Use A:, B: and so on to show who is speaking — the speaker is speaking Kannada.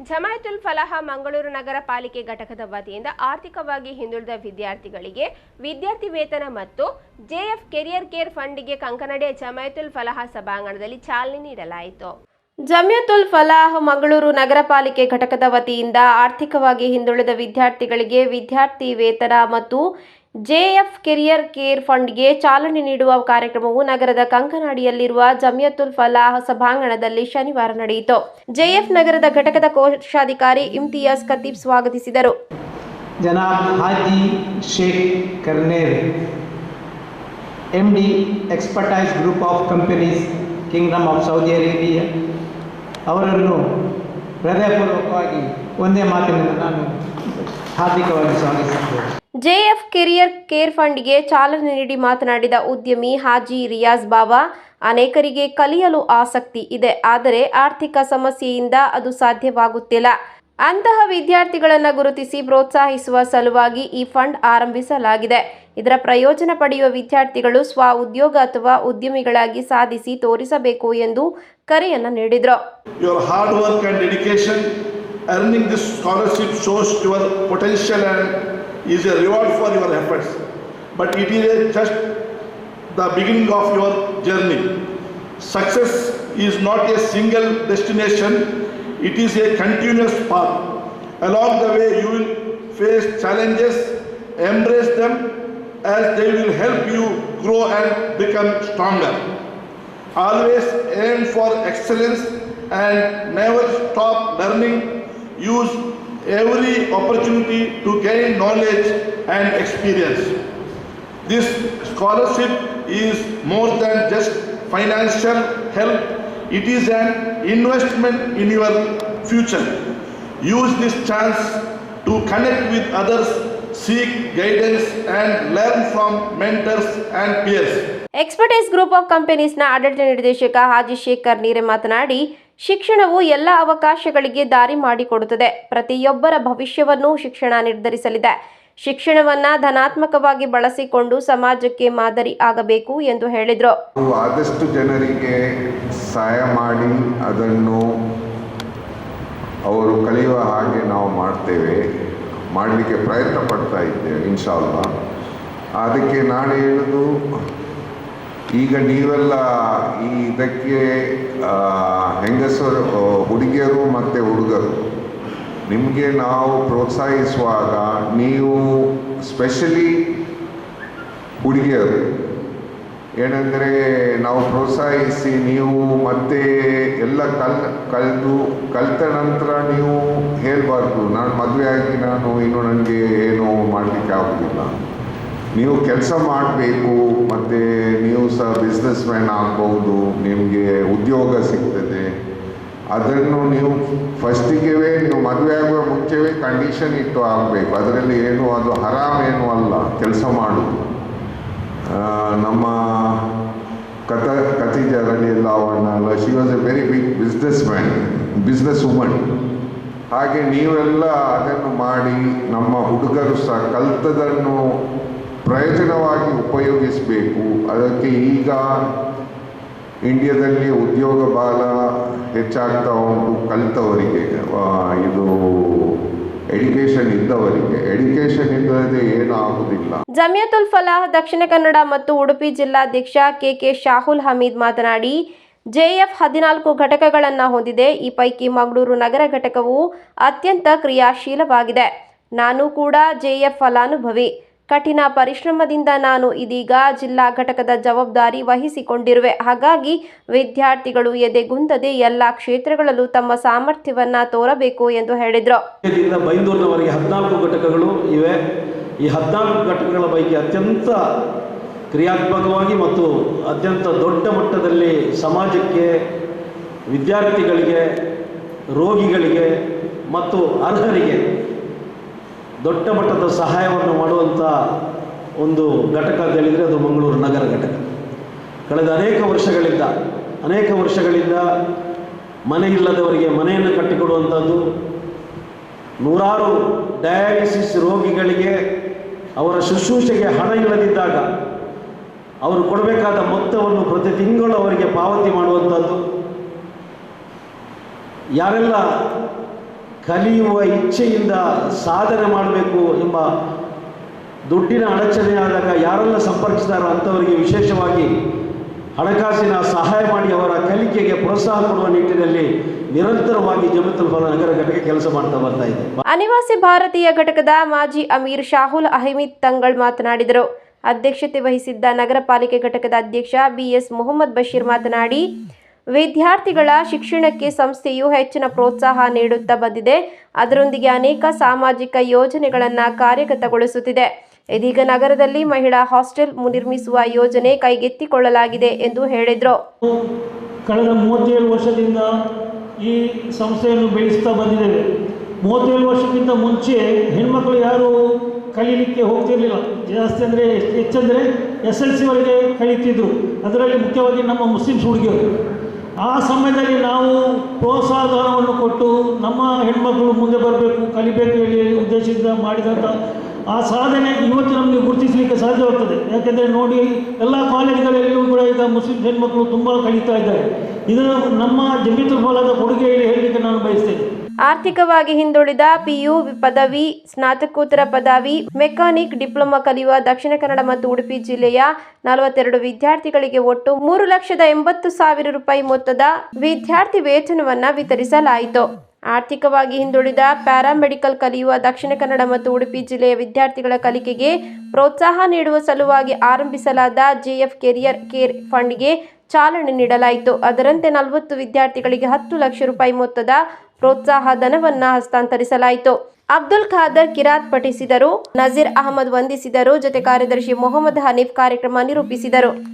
A: ಜಮಾಯತುಲ್ ಫಲಾಹ ಮಂಗಳೂರು ನಗರ ಪಾಲಿಕೆ ಘಟಕದ ವತಿಯಿಂದ ಆರ್ಥಿಕವಾಗಿ ಹಿಂದುಳಿದ ವಿದ್ಯಾರ್ಥಿಗಳಿಗೆ ವಿದ್ಯಾರ್ಥಿ ವೇತನ ಮತ್ತು ಜೆಎಫ್ ಕೆರಿಯರ್ ಕೇರ್ ಫಂಡ್ಗೆ ಕಂಕನಡೆ ಜಮಾಯತುಲ್ ಫಲಾಹ ಸಭಾಂಗಣದಲ್ಲಿ ಚಾಲನೆ ನೀಡಲಾಯಿತು. ಜಮಿಯತುಲ್ ಫಲಾಹ್ ಮಂಗಳೂರು ನಗರ ಪಾಲಿಕೆ ಘಟಕದ ವತಿಯಿಂದ ಆರ್ಥಿಕವಾಗಿ ಹಿಂದುಳಿದ ವಿದ್ಯಾರ್ಥಿಗಳಿಗೆ ವಿದ್ಯಾರ್ಥಿ ವೇತನ ಮತ್ತು ಜೆಎಫ್ ಕೆರಿಯರ್ ಕೇರ್ ಫಂಡ್ಗೆ ಚಾಲನೆ ನೀಡುವ ಕಾರ್ಯಕ್ರಮವು ನಗರದ ಕಂಕನಾಡಿಯಲ್ಲಿರುವ ಜಮಿಯತುಲ್ ಫಲಾಹ್ ಸಭಾಂಗಣದಲ್ಲಿ ಶನಿವಾರ ನಡೆಯಿತು. ಜೆಎಫ್ ನಗರದ ಘಟಕದ ಕೋಶಾಧಿಕಾರಿ ಇಮ್ತಿಯಾಸ್ ಖತೀಬ್ ಸ್ವಾಗತಿಸಿದರು.
B: ಜನಾಬ್ Haji expertise group of companies kingdom of Saudi Arabia ಅವರನ್ನು ಹೃದಯಪೂರ್ವಕವಾಗಿ ಒಂದೇ ಮಾತಿನಿಂದ ನಾನು ಹಾರ್ದಿಕವಾಗಿ ಸ್ವಾಗತಿಸುತ್ತೇನೆ.
A: ಜೆಎಫ್ ಕೆರಿಯರ್ ಕೇರ್ ಫಂಡ್ಗೆ ಚಾಲನೆ ನೀಡಿ ಮಾತನಾಡಿದ ಉದ್ಯಮಿ ಹಾಜಿ ರಿಯಾಜ್ ಬಾಬಾ, ಅನೇಕರಿಗೆ ಕಲಿಯಲು ಆಸಕ್ತಿ ಇದೆ, ಆದರೆ ಆರ್ಥಿಕ ಸಮಸ್ಯೆಯಿಂದ ಅದು ಸಾಧ್ಯವಾಗುತ್ತಿಲ್ಲ. ಅಂತಹ ವಿದ್ಯಾರ್ಥಿಗಳನ್ನು ಗುರುತಿಸಿ ಪ್ರೋತ್ಸಾಹಿಸುವ ಸಲುವಾಗಿ ಈ ಫಂಡ್ ಆರಂಭಿಸಲಾಗಿದೆ. ಇದರ ಪ್ರಯೋಜನ ಪಡೆಯುವ ವಿದ್ಯಾರ್ಥಿಗಳು ಸ್ವ ಉದ್ಯೋಗ ಅಥವಾ ಉದ್ಯಮಿಗಳಾಗಿ ಸಾಧಿಸಿ ತೋರಿಸಬೇಕು ಎಂದು ಕರೆಯನ್ನು ನೀಡಿದರು.
C: Your potential and is a reward for your efforts. But it is just the beginning of your journey. Success is not a single destination, it is a continuous path. Along the way, you will face challenges, embrace them as they will help you grow and become stronger. Always aim for excellence and never stop learning. Use every opportunity to gain knowledge and experience. This scholarship is more than just financial help, it is an investment in your future. Use this chance to connect with others, seek guidance, and learn from mentors and peers.
A: Expertise group of ಕಂಪನೀಸ್ನ ಆಡಳಿತ ನಿರ್ದೇಶಕ ಹಾಜಿ ಶೇಖರ್ ನೀರೆ ಮಾತನಾಡಿ ಶಿಕ್ಷಣವು ಎಲ್ಲ ಅವಕಾಶಗಳಿಗೆ ದಾರಿ ಮಾಡಿಕೊಡುತ್ತದೆ. ಪ್ರತಿಯೊಬ್ಬರ ಭವಿಷ್ಯವನ್ನು ಶಿಕ್ಷಣ ನಿರ್ಧರಿಸಲಿದೆ. ಶಿಕ್ಷಣವನ್ನ ಧನಾತ್ಮಕವಾಗಿ ಬಳಸಿಕೊಂಡು ಸಮಾಜಕ್ಕೆ ಮಾದರಿ ಆಗಬೇಕು ಎಂದು ಹೇಳಿದರು.
D: ಆದಷ್ಟು ಜನರಿಗೆ ಸಹಾಯ ಮಾಡಿ ಅದನ್ನು ಅವರು ಕಲಿಯುವ ಹಾಗೆ ನಾವು ಮಾಡ್ತೇವೆ, ಮಾಡಲಿಕ್ಕೆ ಪ್ರಯತ್ನ ಪಡ್ತಾ ಇದ್ದೇವೆ ಇನ್ಶಾಲ್ಲ ಅದಕ್ಕೆ ನಾನು ಹೇಳೋದು ಈಗ ನೀವೆಲ್ಲ ಈ ಇದಕ್ಕೆ ಹೆಂಗಸರು ಹುಡುಗಿಯರು ಮತ್ತು ಹುಡುಗರು, ನಿಮಗೆ ನಾವು ಪ್ರೋತ್ಸಾಹಿಸುವಾಗ ನೀವು ಸ್ಪೆಷಲಿ ಹುಡುಗಿಯರು. ಏನೆಂದರೆ ನಾವು ಪ್ರೋತ್ಸಾಹಿಸಿ ನೀವು ಮತ್ತೆ ಎಲ್ಲ ಕಲ್, ಕಲಿತು, ಕಲಿತ ನಂತರ ನೀವು ಹೇಳಬಾರ್ದು. ನಾನು ಮದುವೆ ಆಗಿ ನಾನು ಇನ್ನು ನನಗೆ ಏನು ಮಾಡಲಿಕ್ಕೆ ಆಗೋದಿಲ್ಲ. ನೀವು ಕೆಲಸ ಮಾಡಬೇಕು, ಮತ್ತು ನೀವು ಸಹ ಬಿಸ್ನೆಸ್ ಮ್ಯಾನ್ ಆಗ್ಬೋದು ನಿಮಗೆ ಉದ್ಯೋಗ ಸಿಗ್ತದೆ. ಅದನ್ನು ನೀವು ಫಸ್ಟಿಗೆ ನೀವು ಮದುವೆ ಆಗುವ ಮುಂಚೆವೇ ಕಂಡೀಷನ್ ಇಟ್ಟು ಆಗಬೇಕು. ಅದರಲ್ಲಿ ಏನು, ಅದು ಹರಾಮೇನು ಅಲ್ಲ, ಕೆಲಸ ಮಾಡೋದು ನಮ್ಮ ಕಥ ಎಲ್ಲ ಅವನ್ನ she was a very big businessman businesswoman ಹಾಗೆ ನೀವೆಲ್ಲ ಅದನ್ನು ಮಾಡಿ, ನಮ್ಮ ಹುಡುಗರು ಸಹ ಕಲ್ತದನ್ನು ಪ್ರಯೋಜನವಾಗಿ ಉಪಯೋಗಿಸಬೇಕು. ಅದಕ್ಕೆ ಈಗ ಇಂಡಿಯಾದಲ್ಲಿ ಉದ್ಯೋಗ ಬಾಲ ಹೆಚ್ಚಾಗ್ತಾ ಉಂಟು ಕಲಿತವರಿಗೆ. ಇದು ಎಜುಕೇಶನ್ ಇದ್ದವರಿಗೆ. ಎಜುಕೇಶನ್ ಇಲ್ಲದೆ ಏನೂ ಆಗುವುದಿಲ್ಲ
A: ಜಮಿಯತುಲ್ ಫಲಾಹ್, ದಕ್ಷಿಣ ಕನ್ನಡ ಮತ್ತು ಉಡುಪಿ ಜಿಲ್ಲಾಧ್ಯಕ್ಷ ಕೆ ಕೆ ಶಾಹುಲ್ ಹಮೀದ್ ಮಾತನಾಡಿ, ಜೆಎಫ್ ಹದಿನಾಲ್ಕು ಘಟಕಗಳನ್ನು ಹೊಂದಿದೆ. ಈ ಪೈಕಿ ಮಂಗಳೂರು ನಗರ ಘಟಕವು ಅತ್ಯಂತ ಕ್ರಿಯಾಶೀಲವಾಗಿದೆ. ನಾನು ಕೂಡ ಜೆಎಫ್ ಫಲಾನುಭವಿ. ಕಠಿಣ ಪರಿಶ್ರಮದಿಂದ ನಾನು ಇದೀಗ ಜಿಲ್ಲಾ ಘಟಕದ ಜವಾಬ್ದಾರಿ ವಹಿಸಿಕೊಂಡಿರುವೆ. ಹಾಗಾಗಿ ವಿದ್ಯಾರ್ಥಿಗಳು ಎದೆಗುಂದದೆ ಎಲ್ಲ ಕ್ಷೇತ್ರಗಳಲ್ಲೂ ತಮ್ಮ ಸಾಮರ್ಥ್ಯವನ್ನ ತೋರಬೇಕು ಎಂದು ಹೇಳಿದರು.
E: ಬೈಂದೂರಿನವರೆಗೆ ಹದಿನಾಲ್ಕು ಘಟಕಗಳು ಇವೆ. ಈ ಹದಿನಾಲ್ಕು ಘಟಕಗಳ ಪೈಕಿ ಅತ್ಯಂತ ಕ್ರಿಯಾತ್ಮಕವಾಗಿ ಮತ್ತು ಅತ್ಯಂತ ದೊಡ್ಡ ಮಟ್ಟದಲ್ಲಿ ಸಮಾಜಕ್ಕೆ, ವಿದ್ಯಾರ್ಥಿಗಳಿಗೆ, ರೋಗಿಗಳಿಗೆ ಮತ್ತು ಅರ್ಹರಿಗೆ ದೊಡ್ಡ ಮಟ್ಟದ ಸಹಾಯವನ್ನು ಮಾಡುವಂಥ ಒಂದು ಘಟಕ ಅಂತ ಹೇಳಿದರೆ ಅದು ಮಂಗಳೂರು ನಗರ ಘಟಕ. ಕಳೆದ ಅನೇಕ ವರ್ಷಗಳಿಂದ ಅನೇಕ ವರ್ಷಗಳಿಂದ ಮನೆ ಇಲ್ಲದವರಿಗೆ ಮನೆಯನ್ನು ಕಟ್ಟಿಕೊಡುವಂಥದ್ದು ನೂರಾರು ಡಯಾಲಿಸಿಸ್ ರೋಗಿಗಳಿಗೆ ಅವರ ಶುಶ್ರೂಷೆಗೆ ಹಣ ಇಲ್ಲದಿದ್ದಾಗ ಅವರು ಕೊಡಬೇಕಾದ ಮೊತ್ತವನ್ನು ಪ್ರತಿ ತಿಂಗಳು ಅವರಿಗೆ ಪಾವತಿ ಮಾಡುವಂಥದ್ದು ಯಾರೆಲ್ಲ ಕಲಿಯುವ ಇಚ್ಛೆಯಿಂದ ಸಾಧನೆ ಮಾಡಬೇಕು ಎಂಬ ದುಡ್ಡಿನ ಅಡಚಣೆ ಆದಾಗ ಯಾರೆಲ್ಲ ಸಂಪರ್ಕಿಸ್ತಾರೋ ಅಂಥವರಿಗೆ ವಿಶೇಷವಾಗಿ ಹಣಕಾಸಿನ ಸಹಾಯ ಮಾಡಿ ಅವರ ಕಲಿಕೆಗೆ ಪ್ರೋತ್ಸಾಹ ಕೊಡುವ ನಿಟ್ಟಿನಲ್ಲಿ ನಿರಂತರವಾಗಿ ಜಮೀತುಲ್ ನಗರ ಘಟಕ ಕೆಲಸ ಮಾಡ್ತಾ ಬರ್ತಾ ಇದೆ.
A: ಅನಿವಾಸಿ ಭಾರತೀಯ ಘಟಕದ ಮಾಜಿ ಅಮೀರ್ ಶಾಹುಲ್ ಅಹಮದ್ ತಂಗಳ್ ಮಾತನಾಡಿದರು. ಅಧ್ಯಕ್ಷತೆ ವಹಿಸಿದ್ದ ನಗರ ಪಾಲಿಕೆ ಘಟಕದ ಅಧ್ಯಕ್ಷ ಬಿಎಸ್ ಮೊಹಮ್ಮದ್ ಬಶೀರ್ ಮಾತನಾಡಿ ವಿದ್ಯಾರ್ಥಿಗಳ ಶಿಕ್ಷಣಕ್ಕೆ ಸಂಸ್ಥೆಯು ಹೆಚ್ಚಿನ ಪ್ರೋತ್ಸಾಹ ನೀಡುತ್ತಾ ಬಂದಿದೆ. ಅದರೊಂದಿಗೆ ಅನೇಕ ಸಾಮಾಜಿಕ ಯೋಜನೆಗಳನ್ನು ಕಾರ್ಯಗತಗೊಳಿಸುತ್ತಿದೆ. ಇದೀಗ ನಗರದಲ್ಲಿ ಮಹಿಳಾ ಹಾಸ್ಟೆಲ್ ನಿರ್ಮಿಸುವ ಯೋಜನೆ ಕೈಗೆತ್ತಿಕೊಳ್ಳಲಾಗಿದೆ ಎಂದು ಹೇಳಿದರು.
F: ಕಳೆದ ಮೂವತ್ತೇಳು ವರ್ಷದಿಂದ ಈ ಸಂಸ್ಥೆಯನ್ನು ಬೆಳೆಸ್ತಾ ಬಂದಿದ್ದೇವೆ. ಮೂವತ್ತೇಳು ವರ್ಷಕ್ಕಿಂತ ಮುಂಚೆ ಹೆಣ್ಮಕ್ಳು ಯಾರು ಕಲೀಲಿಕ್ಕೆ ಹೋಗ್ತಿರ್ಲಿಲ್ಲ. ಜಾಸ್ತಿ ಅಂದರೆ ಹೆಚ್ಚಂದರೆ ಎಸ್ ಎಲ್ ಸಿವರೆಗೆ ಅದರಲ್ಲಿ ಮುಖ್ಯವಾಗಿ ನಮ್ಮ ಮುಸ್ಲಿಮ್ಸ್ ಹುಡುಗಿಯರು. ಆ ಸಮಯದಲ್ಲಿ ನಾವು ಪ್ರೋತ್ಸಾಹಧನವನ್ನು ಕೊಟ್ಟು ನಮ್ಮ ಹೆಣ್ಮಕ್ಳು ಮುಂದೆ ಬರಬೇಕು, ಕಲಿಬೇಕು ಹೇಳಿ ಉದ್ದೇಶದಿಂದ ಮಾಡಿದಂಥ ಆ ಸಾಧನೆ ಇವತ್ತು ನಮಗೆ ಗುರುತಿಸಲಿಕ್ಕೆ ಸಾಧ್ಯವಾಗ್ತದೆ. ಯಾಕೆಂದರೆ ನೋಡಿ, ಎಲ್ಲ ಕಾಲೇಜುಗಳಲ್ಲಿಯೂ ಕೂಡ ಈಗ ಮುಸ್ಲಿಂ ಹೆಣ್ಮಕ್ಳು ತುಂಬ ಕಲಿತಾ ಇದ್ದಾರೆ. ಇದು ನಮ್ಮ ಜಮೀತು ಫಲದ ಕೊಡುಗೆ ಹೇಳಿ ಹೇಳಲಿಕ್ಕೆ ನಾನು ಬಯಸ್ತೇನೆ.
A: ಆರ್ಥಿಕವಾಗಿ ಹಿಂದುಳಿದ ಪಿಯು ಪದವಿ, ಸ್ನಾತಕೋತ್ತರ ಪದವಿ, ಮೆಕ್ಯಾನಿಕ್ ಡಿಪ್ಲೊಮಾ ಕಲಿಯುವ ದಕ್ಷಿಣ ಕನ್ನಡ ಮತ್ತು ಉಡುಪಿ ಜಿಲ್ಲೆಯ ನಲವತ್ತೆರಡು ವಿದ್ಯಾರ್ಥಿಗಳಿಗೆ ಒಟ್ಟು ಮೂರು ಲಕ್ಷದ ಎಂಬತ್ತು ಸಾವಿರ ರೂಪಾಯಿ ಮೊತ್ತದ ವಿದ್ಯಾರ್ಥಿ ವೇತನವನ್ನು ವಿತರಿಸಲಾಯಿತು. ಆರ್ಥಿಕವಾಗಿ ಹಿಂದುಳಿದ ಪ್ಯಾರಾಮೆಡಿಕಲ್ ಕಲಿಯುವ ದಕ್ಷಿಣ ಕನ್ನಡ ಮತ್ತು ಉಡುಪಿ ಜಿಲ್ಲೆಯ ವಿದ್ಯಾರ್ಥಿಗಳ ಕಲಿಕೆಗೆ ಪ್ರೋತ್ಸಾಹ ನೀಡುವ ಸಲುವಾಗಿ ಆರಂಭಿಸಲಾದ ಜೆಎಫ್ ಕೆರಿಯರ್ ಕೇರ್ ಫಂಡ್ಗೆ ಚಾಲನೆ ನೀಡಲಾಯಿತು. ಅದರಂತೆ ನಲವತ್ತು ವಿದ್ಯಾರ್ಥಿಗಳಿಗೆ ಹತ್ತು ಲಕ್ಷ ರೂಪಾಯಿ ಮೊತ್ತದ ಪ್ರೋತ್ಸಾಹ ಧನವನ್ನ ಹಸ್ತಾಂತರಿಸಲಾಯಿತು. ಅಬ್ದುಲ್ ಖಾದರ್ ಕಿರಾತ್ ಪಠಿಸಿದರು, ನಜೀರ್ ಅಹಮದ್ ವಂದಿಸಿದರು, ಜೊತೆ ಕಾರ್ಯದರ್ಶಿ ಮೊಹಮ್ಮದ್ ಹನೀಫ್ ಕಾರ್ಯಕ್ರಮ ನಿರೂಪಿಸಿದರು.